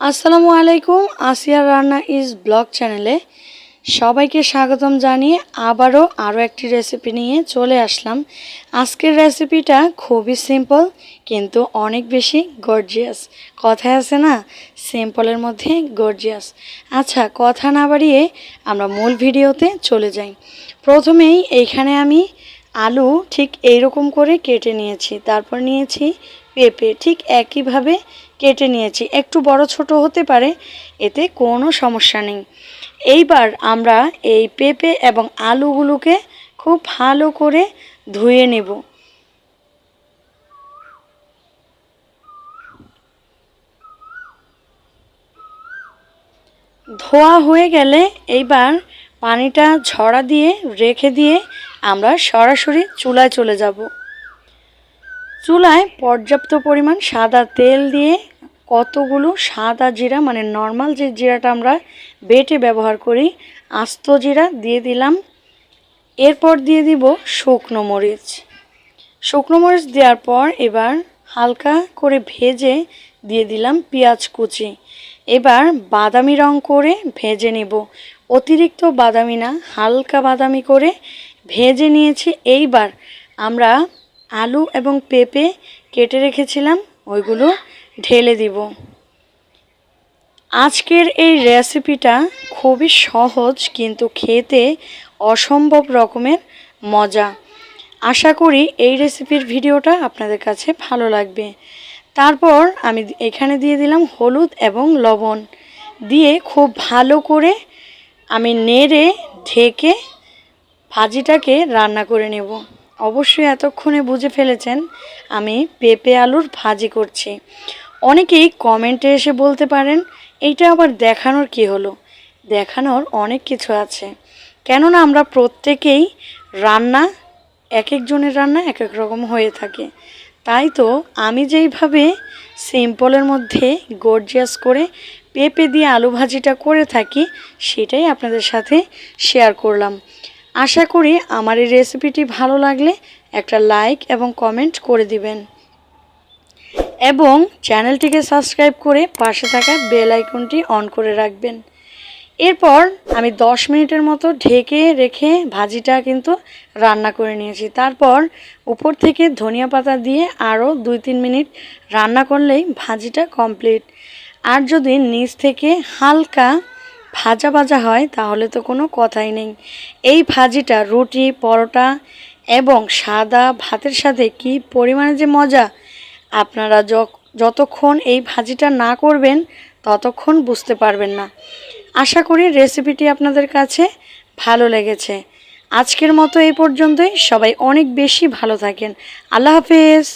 আসসালামু আলাইকুম, আসিয়া রান্না ইজ ব্লগ চ্যানেলে সবাইকে স্বাগতম জানিয়ে আবারও আরও একটি রেসিপি নিয়ে চলে আসলাম। আজকের রেসিপিটা খুবই সিম্পল কিন্তু অনেক বেশি গর্জিয়াস কথায় আছে না সিম্পলের মধ্যে গর্জিয়াস আচ্ছা কথা না বাড়িয়ে আমরা মূল ভিডিওতে চলে যাই। প্রথমেই এইখানে আমি আলু ঠিক এইরকম করে কেটে নিয়েছি, তারপর নিয়েছি পেঁপে ঠিক একইভাবে কেটে নিয়েছি। একটু বড় ছোট হতে পারে, এতে কোনো সমস্যা নেই। এইবার আমরা এই পেঁপে এবং আলুগুলোকে খুব ভালো করে ধুয়ে নেব। ধোয়া হয়ে গেলে এইবার পানিটা ঝরা দিয়ে রেখে দিয়ে আমরা সরাসরি চুলায় চলে যাব। চুলায় পর্যাপ্ত পরিমাণ সাদা তেল দিয়ে কতগুলো সাদা জিরা মানে নর্মাল যে জিরাটা আমরা বেটে ব্যবহার করি, আস্ত জিরা দিয়ে দিলাম। এরপর দিয়ে দিব শুকনো মরিচ। শুকনো মরিচ দেওয়ার পর এবার হালকা করে ভেজে দিয়ে দিলাম পেঁয়াজ কুচি। এবার বাদামি রং করে ভেজে নেব। অতিরিক্ত বাদামি না, হালকা বাদামি করে ভেজে নিয়েছি। এইবার আমরা আলু এবং পেঁপে কেটে রেখেছিলাম, ওইগুলো ঢেলে দিব। আজকের এই রেসিপিটা খুবই সহজ কিন্তু খেতে অসম্ভব রকমের মজা। আশা করি এই রেসিপির ভিডিওটা আপনাদের কাছে ভালো লাগবে। তারপর আমি এখানে দিয়ে দিলাম হলুদ এবং লবণ। দিয়ে খুব ভালো করে আমি নেড়ে ঢেকে ভাজিটাকে রান্না করে নেব। অবশ্যই এতক্ষণে বুঝে ফেলেছেন, আমি পেঁপে আলুর ভাজি করছি। অনেকেই কমেন্টে এসে বলতে পারেন, এইটা আবার দেখানোর কি হলো? দেখানোর অনেক কিছু আছে। কেননা আমরা প্রত্যেকেই রান্না, এক একজনের রান্না এক এক রকম হয়ে থাকে। তাই তো আমি যেইভাবে সিম্পলের মধ্যে গর্জিয়াস করে পেঁপে দিয়ে আলু ভাজিটা করে থাকি, সেটাই আপনাদের সাথে শেয়ার করলাম। আশা করি আমার এই রেসিপিটি ভালো লাগলে একটা লাইক এবং কমেন্ট করে দিবেন। এবং চ্যানেলটিকে সাবস্ক্রাইব করে পাশে থাকা বেল আইকনটি অন করে রাখবেন। এরপর আমি 10 মিনিটের মতো ঢেকে রেখে ভাজিটা কিন্তু রান্না করে নিয়েছি। তারপর উপর থেকে ধনিয়া পাতা দিয়ে আরও দুই তিন মিনিট রান্না করলেই ভাজিটা কমপ্লিট আর যদি নিচ থেকে হালকা ভাজা ভাজা হয়, তাহলে তো কোনো কথাই নেই। এই ভাজিটা, রুটি, পরোটা এবং সাদা ভাতের সাথে কি পরিমাণে যে মজা? আপনারা যতক্ষণ এই ভাজিটা না করবেন, ততক্ষণ বুঝতে পারবেন না। আশা করি রেসিপিটি আপনাদের কাছে ভালো লেগেছে। আজকের মতো এই পর্যন্তই। সবাই অনেক বেশি ভালো থাকেন। আল্লাহ হাফেজ।